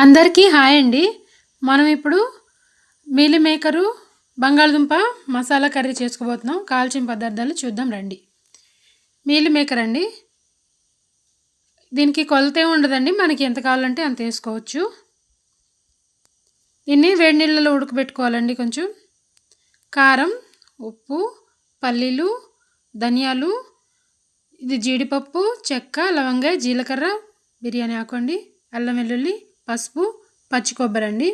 అందరికీ హాయ్ అండి. మనం ఇప్పుడు మీలి మేకరు బంగాళదుంప మసాలా కర్రీ చేసుకోబోతున్నాం. కాల్చిన పదార్థాలు చూద్దాం రండి. మీల్ మేకర్ అండి. దీనికి కొలతే ఉండదండి. మనకి ఎంత కావాలంటే అంత వేసుకోవచ్చు. దీన్ని వేడి నీళ్ళలో ఉడకబెట్టుకోవాలండి కొంచెం. కారం ఉప్పు పల్లీలు ధనియాలు ఇది జీడిపప్పు చెక్క లవంగ జీలకర్ర బిర్యానీ ఆకు అండి అల్లం వెల్లుల్లి పసుపు పచ్చి కొబ్బరి అండి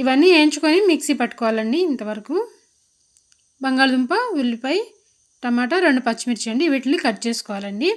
ఇవన్నీ వేయించుకొని మిక్సీ పట్టుకోవాలండి ఇంతవరకు. బంగాళదుంప ఉల్లిపాయ టమాటా రెండు పచ్చిమిర్చి అండి. వీటిని కట్ చేసుకోవాలండి.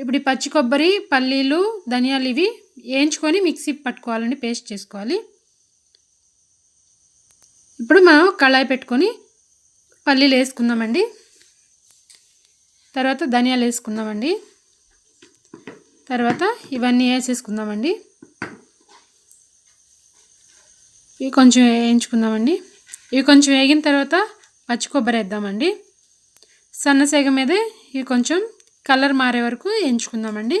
ఇప్పుడు ఈ పచ్చి కొబ్బరి పల్లీలు ధనియాలు ఇవి వేయించుకొని మిక్సీ పట్టుకోవాలండి పేస్ట్ చేసుకోవాలి. ఇప్పుడు మనం కళాయి పెట్టుకొని పల్లీలు వేసుకుందామండి. తర్వాత ధనియాలు వేసుకుందామండి. తర్వాత ఇవన్నీ వేసేసుకుందామండి. ఇవి కొంచెం వేయించుకుందామండి. ఇవి కొంచెం వేగిన తర్వాత పచ్చి కొబ్బరి వేద్దామండి. సన్నసేగ మీదే ఇవి కొంచెం కలర్ మారే వరకు వేయించుకుందామండి.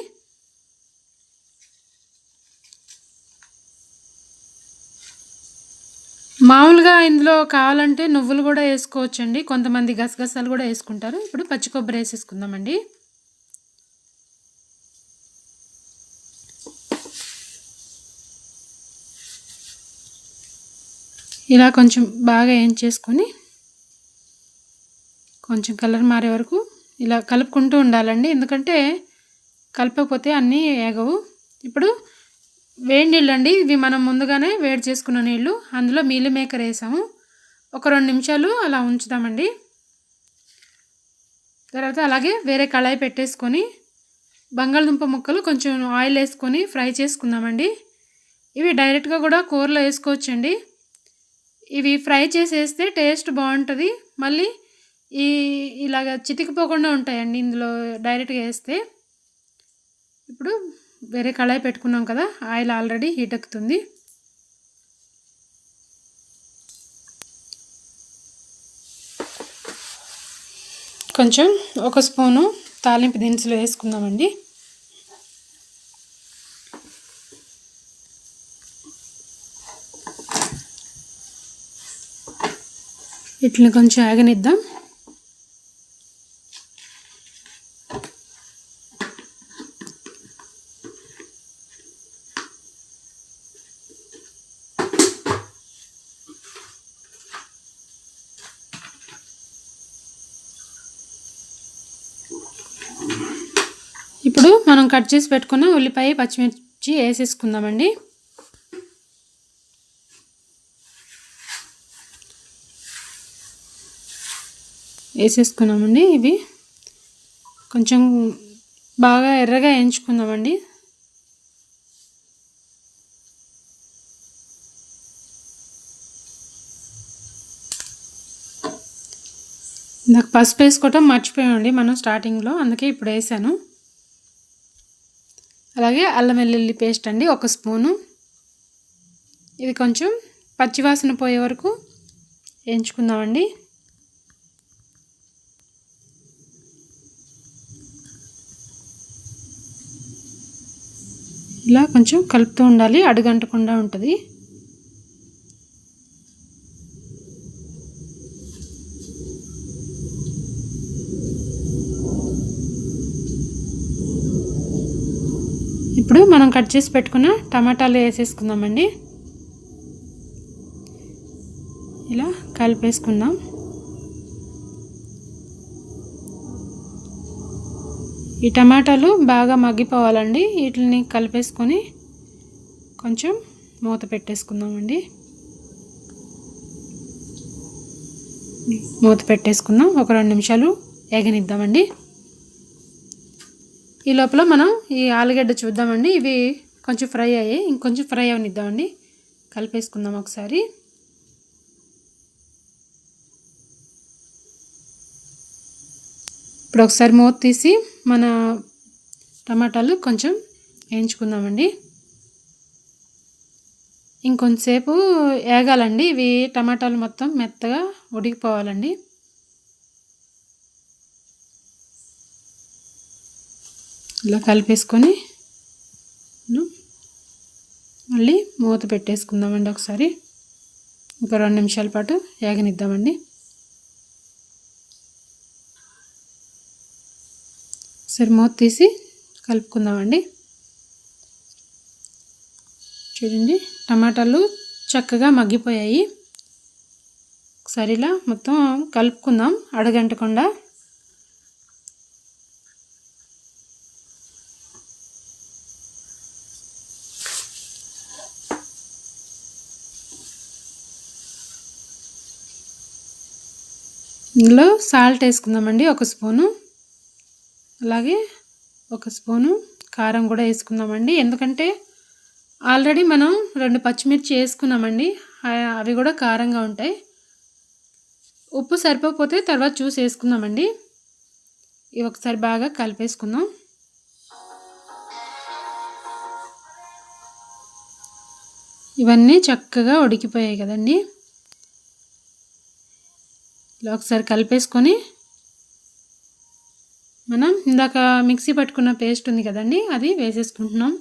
మామూలుగా ఇందులో కావాలంటే నువ్వులు కూడా వేసుకోవచ్చండి. కొంతమంది గసగసాలు కూడా వేసుకుంటారు. ఇప్పుడు పచ్చి కొబ్బరి వేసేసుకుందామండి. ఇలా కొంచెం బాగా ఏం చేసుకొని కొంచెం కలర్ మారే వరకు ఇలా కలుపుకుంటూ ఉండాలండి. ఎందుకంటే కలపకపోతే అన్నీ ఏగవు. ఇప్పుడు వేడి నీళ్ళు అండి. ఇవి మనం ముందుగానే వేడి చేసుకున్న నీళ్ళు అందులో మీల్ మేకర్ వేసాము. ఒక రెండు నిమిషాలు అలా ఉంచుదామండి. తర్వాత అలాగే వేరే కళాయి పెట్టేసుకొని బంగాళదుంప ముక్కలు కొంచెం ఆయిల్ వేసుకొని ఫ్రై చేసుకుందామండి. ఇవి డైరెక్ట్గా కూడా కూరలో వేసుకోవచ్చండి. ఇవి ఫ్రై చేసేస్తే టేస్ట్ బాగుంటుంది. మళ్ళీ ఈ ఇలాగ చితికిపోకుండా ఉంటాయండి ఇందులో డైరెక్ట్గా వేస్తే. ఇప్పుడు వేరే కళాయి పెట్టుకున్నాం కదా ఆయిల్ ఆల్రెడీ హీట్ ఎక్కుతుంది. కొంచెం ఒక స్పూను తాలింపు దినుసులు వేసుకుందామండి. వీటిని కొంచెం ఆగనిద్దాం. ఇప్పుడు మనం కట్ చేసి పెట్టుకున్న ఉల్లిపాయ పచ్చిమిర్చి వేసేసుకుందామండి. వేసేసుకున్నామండి ఇవి. కొంచెం బాగా ఎర్రగా వేయించుకుందామండి. నాకు పసుపు వేసుకోవటం మర్చిపోయామండి మనం స్టార్టింగ్లో అందుకే ఇప్పుడు వేసాను. అలాగే అల్లం వెల్లుల్లి పేస్ట్ అండి ఒక స్పూను. ఇది కొంచెం పచ్చివాసన పోయే వరకు వేయించుకుందామండి. ఇలా కొంచెం కలుపుతూ ఉండాలి. అడుగంటకుండా ఉంటుంది. ఇప్పుడు మనం కట్ చేసి పెట్టుకున్న టమాటాలు వేసేసుకుందామండి. ఇలా కలిపేసుకుందాం. ఈ టమాటాలు బాగా మగ్గిపోవాలండి. వీటిని కలిపేసుకొని కొంచెం మూత పెట్టేసుకుందామండి. మూత పెట్టేసుకుందాం. ఒక రెండు నిమిషాలు ఎగనిద్దామండి ఈ లోపల మనం ఈ ఆలుగడ్డ చూద్దామండి. ఇవి కొంచెం ఫ్రై అయ్యాయి ఇంకొంచెం ఫ్రై అవనిద్దామండి. కలిపేసుకుందాం ఒకసారి. ఇప్పుడు ఒకసారి మూత తీసి మన టమాటాలు కొంచెం వేయించుకుందామండి. ఇంకొంతసేపు వేగాలండి ఇవి టమాటాలు మొత్తం మెత్తగా ఉడికిపోవాలండి. ఇలా కలిపేసుకొని మళ్ళీ మూత పెట్టేసుకుందామండి ఒకసారి. ఇంకా రెండు నిమిషాల పాటు వేగనిద్దామండి సరే మూత తీసి కలుపుకుందామండి. చూడండి టమాటాలు చక్కగా మగ్గిపోయాయి. ఒకసారి ఇలా మొత్తం కలుపుకుందాం అడగంటకుండా. ఇందులో సాల్ట్ వేసుకుందామండి ఒక స్పూను. అలాగే ఒక స్పూను కారం కూడా వేసుకుందామండి. ఎందుకంటే ఆల్రెడీ మనం రెండు పచ్చిమిర్చి వేసుకున్నామండి. అవి కూడా కారంగా ఉంటాయి. ఉప్పు సరిపోకపోతే తర్వాత చూసి వేసుకుందామండి. ఇవి ఒకసారి బాగా కలిపేసుకుందాం. ఇవన్నీ చక్కగా ఉడికిపోయాయి కదండి. ఇలా ఒకసారి కలిపేసుకొని మనం ఇందాక మిక్సీ పట్టుకున్న పేస్ట్ ఉంది కదండి అది వేసేసుకుంటున్నాం.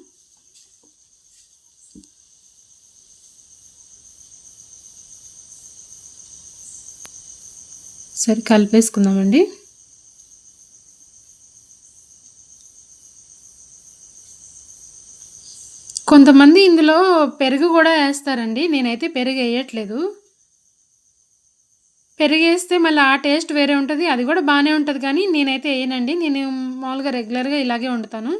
సరే కలిపేసుకుందామండి. కొంతమంది ఇందులో పెరుగు కూడా వేస్తారండి నేనైతే పెరుగు వేయట్లేదు. పెరిగేస్తే మళ్ళీ ఆ టేస్ట్ వేరే ఉంటుంది అది కూడా బాగానే ఉంటుంది. కానీ నేనైతే వేయనండి నేను మామూలుగా రెగ్యులర్గా ఇలాగే వండుతాను.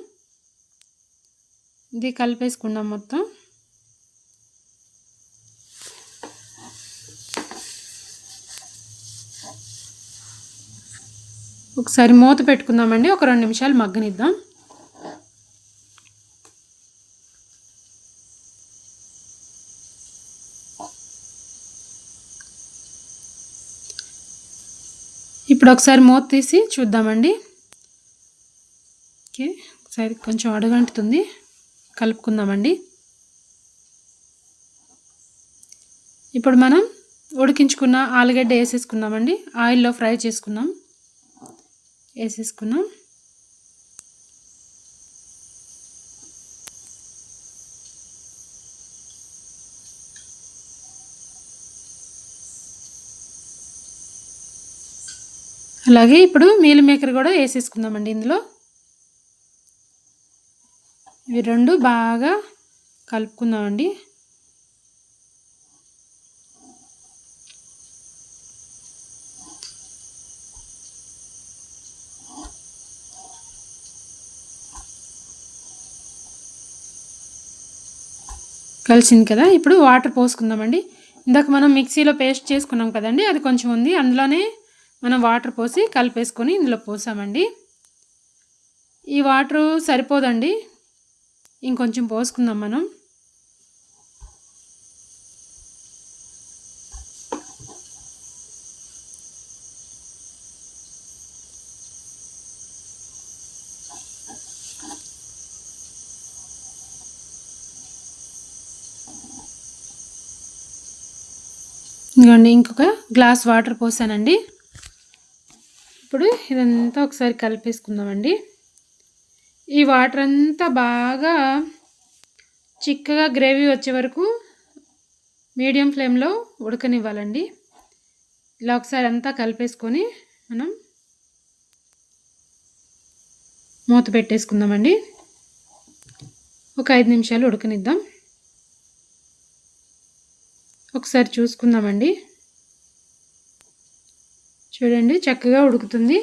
ఇది కలిపేసుకున్నాం మొత్తం. ఒకసారి మూత పెట్టుకుందామండి ఒక రెండు నిమిషాలు మగ్గనిద్దాం. ఇప్పుడు ఒకసారి మూత తీసి చూద్దామండి. ఓకే ఒకసారి కొంచెం అడుగంటుతుంది. కలుపుకుందామండి. ఇప్పుడు మనం ఉడికించుకున్న ఆలుగడ్డ వేసేసుకుందామండి. ఆయిల్లో ఫ్రై చేసుకున్నాం వేసేసుకున్నాం అలాగే ఇప్పుడు మీల్ మేకర్ కూడా వేసేసుకుందామండి ఇందులో. ఇవి రెండు బాగా కలుపుకుందామండి. కలిసింది కదా? ఇప్పుడు వాటర్ పోసుకుందామండి. ఇందాక మనం మిక్సీలో పేస్ట్ చేసుకున్నాం కదండి అది కొంచెం ఉంది. అందులోనే మనం వాటర్ పోసి కలిపేసుకొని ఇందులో పోసామండి. ఈ వాటరు సరిపోదండి. ఇంకొంచెం పోసుకుందాం మనం. ఇదిగోండి ఇంకొక గ్లాస్ వాటర్ పోసానండి. ఇప్పుడు ఇదంతా ఒకసారి కలిపేసుకుందామండి. ఈ వాటర్ అంతా బాగా చిక్కగా గ్రేవీ వచ్చే వరకు మీడియం ఫ్లేమ్లో ఉడకనివ్వాలండి. ఇలా ఒకసారి అంతా కలిపేసుకొని మనం మూత పెట్టేసుకుందామండి. ఒక ఐదు నిమిషాలు ఉడకనిద్దాం. ఒకసారి చూసుకుందామండి. చూడండి చక్కగా ఉడుకుతుంది.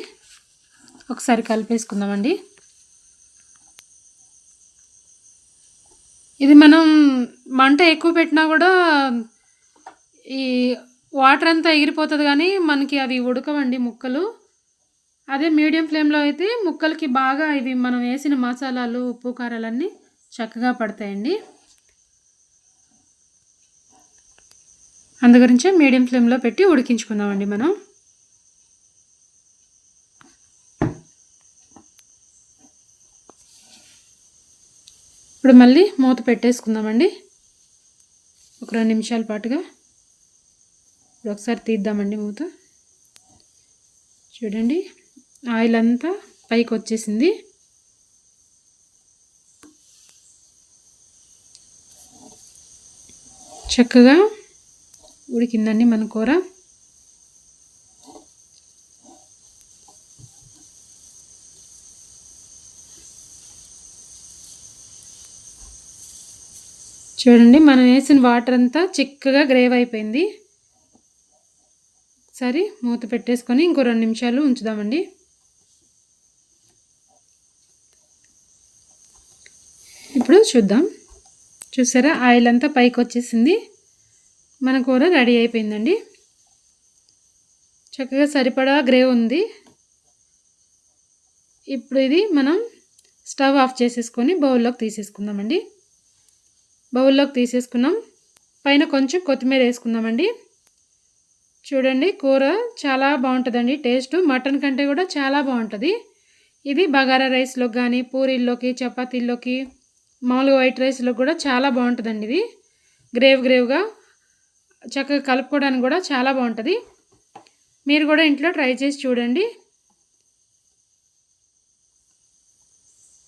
ఒకసారి కలిపేసుకుందామండి. ఇది మనం మంట ఎక్కువ పెట్టినా కూడా ఈ వాటర్ అంతా ఎగిరిపోతుంది కానీ మనకి అవి ఉడకవండి ముక్కలు. అదే మీడియం ఫ్లేమ్లో అయితే ముక్కలకి బాగా ఇవి మనం వేసిన మసాలాలు ఉప్పు కారాలన్నీ చక్కగా పడతాయండి. అందుగురించే మీడియం ఫ్లేమ్లో పెట్టి ఉడికించుకుందామండి మనం. ఇప్పుడు మళ్ళీ మూత పెట్టేసుకుందామండి. ఒక రెండు నిమిషాల పాటుగా. ఇప్పుడు ఒకసారి తీద్దామండి మూత. చూడండి ఆయిల్ అంతా పైకి వచ్చేసింది. చక్కగా ఉడికిందండి మన కూర. చూడండి మనం వేసిన వాటర్ అంతా చిక్కగా గ్రేవ్ అయిపోయింది. సరే మూత పెట్టేసుకొని ఇంకో రెండు నిమిషాలు ఉంచుదామండి. ఇప్పుడు చూద్దాం. చూసారా ఆయిల్ అంతా పైకి వచ్చేసింది. మన కూర రెడీ అయిపోయిందండి. చక్కగా సరిపడా గ్రేవ్ ఉంది. ఇప్పుడు ఇది మనం స్టవ్ ఆఫ్ చేసేసుకొని బౌల్లోకి తీసేసుకుందామండి. బౌల్లోకి తీసేసుకున్నాం. పైన కొంచెం కొత్తిమీర వేసుకుందామండి. చూడండి కూర చాలా బాగుంటుందండి టేస్ట్. మటన్ కంటే కూడా చాలా బాగుంటుంది. ఇది బగారా రైస్లోకి కానీ పూరీల్లోకి చపాతీల్లోకి మామూలుగా వైట్ రైస్లో కూడా చాలా బాగుంటుందండి ఇది. గ్రేవ్ గ్రేవ్గా చక్కగా కలుపుకోవడానికి కూడా చాలా బాగుంటుంది. మీరు కూడా ఇంట్లో ట్రై చేసి చూడండి.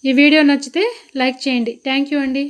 ఈ వీడియో నచ్చితే లైక్ చేయండి. థ్యాంక్ యూ అండి.